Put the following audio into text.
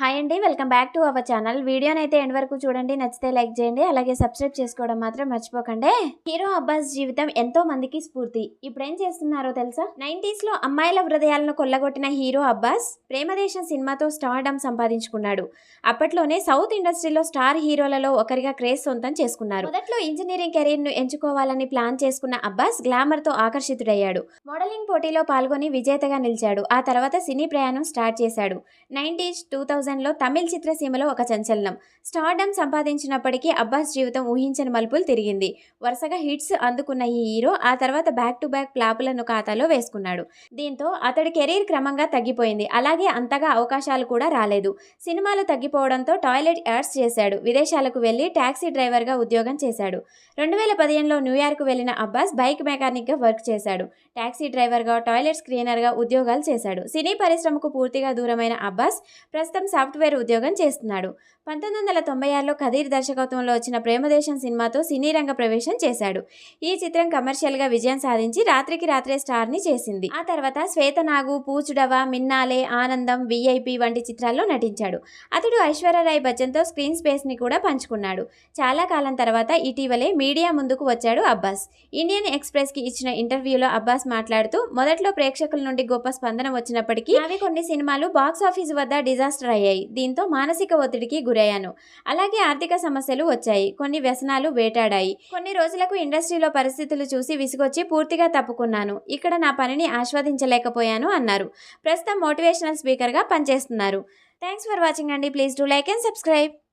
Hi అండి welcome back to our channel. వీడియోని అయితే ఎండ్ వరకు చూడండి నచ్చితే లైక్ చేయండి అలాగే సబ్స్క్రైబ్ చేసుకోవడం మాత్రం మర్చిపోకండి. హీరో అబ్బాస్ జీవితం ఎంతో మందికి స్ఫూర్తి. ఇప్పుడు ఏం చేస్తున్నారో తెలుసా? నైన్టీస్లో అమ్మాయిల హృదయాలను కొల్లగొట్టిన హీరో అబ్బాస్ ప్రేమదేశం సినిమాతో స్టార్డమ్ సంపాదించుకున్నాడు. అప్పట్లోనే సౌత్ ఇండస్ట్రీలో స్టార్ హీరోలలో ఒకరిగా క్రేజ్ సొంతం చేసుకున్నారు. మొదట్లో ఇంజనీరింగ్ కెరీర్ను ఎంచుకోవాలని ప్లాన్ చేసుకున్న అబ్బాస్ గ్లామర్తో ఆకర్షితుడయ్యాడు. మోడలింగ్ పోటీలో పాల్గొని విజేతగా నిలిచాడు. ఆ తర్వాత సినీ ప్రయాణం స్టార్ట్ చేశాడు. నైన్టీస్ టూ థౌజండ్లో తమిళ చిత్రసీమలో ఒక సంచలనం స్టార్డమ్ సంపాదించినప్పటికీ అబ్బాస్ జీవితం ఊహించని మలుపులు తిరిగింది. వరుసగా హిట్స్ అందుకున్న ఈ హీరో ఆ తర్వాత బ్యాక్ టు బ్యాక్ ప్లాపులను ఖాతాలో వేసుకున్నాడు. దీంతో అతడి కెరీర్ క్రమంగా తగ్గిపోయింది. అలాగే అంతగా అవకాశాలు కూడా రాలేదు. సినిమాలు తగ్గిపోవడంతో టాయిలెట్ యాడ్స్ చేశాడు. విదేశాలకు వెళ్ళి టాక్సీ డ్రైవర్గా ఉద్యోగం చేశాడు. రెండు వేల పదిహేనులో న్యూయార్క్ వెళ్ళిన అబ్బాస్ బైక్ మెకానిక్గా వర్క్ చేశాడు. టాక్సీ డ్రైవర్గా టాయిలెట్ స్క్రీనర్గా ఉద్యోగాలు చేశాడు. సినీ పరిశ్రమకు పూర్తిగా దూరమైన అబ్బాస్ ప్రస్తుతం సాఫ్ట్వేర్ ఉద్యోగం చేస్తున్నాడు. పంతొమ్మిది వందల తొంభై ఆరులో ఖదీర్ దర్శకత్వంలో వచ్చిన ప్రేమదేశం సినిమాతో సినీ రంగ ప్రవేశం చేశాడు. ఈ చిత్రం కమర్షియల్గా విజయం సాధించి రాత్రికి రాత్రే స్టార్ని చేసింది. ఆ తర్వాత శ్వేతనాగు పూచుడవ మిన్నాలే ఆనందం విఐపి వంటి చిత్రాల్లో నటించాడు. అతడు ఐశ్వర్యరాయ్ బచ్చన్తో స్క్రీన్ స్పేస్ని కూడా పంచుకున్నాడు. చాలా కాలం తర్వాత ఇటీవలే మీడియా ముందుకు వచ్చాడు అబ్బాస్. ఇండియన్ ఎక్స్ప్రెస్కి ఇచ్చిన ఇంటర్వ్యూలో అబ్బాస్ మాట్లాడుతూ మొదట్లో ప్రేక్షకుల నుండి గొప్ప స్పందన వచ్చినప్పటికీ అవి కొన్ని సినిమాలు బాక్స్ ఆఫీస్ వద్ద డిజాస్టర్ అయ్యాయి. దీంతో మానసిక ఒత్తిడికి గురయ్యాను. అలాగే ఆర్థిక సమస్యలు వచ్చాయి. కొన్ని వ్యసనాలు వేటాడాయి. కొన్ని రోజులకు ఇండస్ట్రీలో పరిస్థితులు చూసి విసుగొచ్చి పూర్తిగా తప్పుకున్నాను. ఇక్కడ నా పనిని ఆస్వాదించలేకపోయాను అన్నారు. ప్రస్తుతం మోటివేషనల్ స్పీకర్గా పనిచేస్తున్నారు. థ్యాంక్స్ ఫర్ వాచింగ్ అండి. Please do like and subscribe.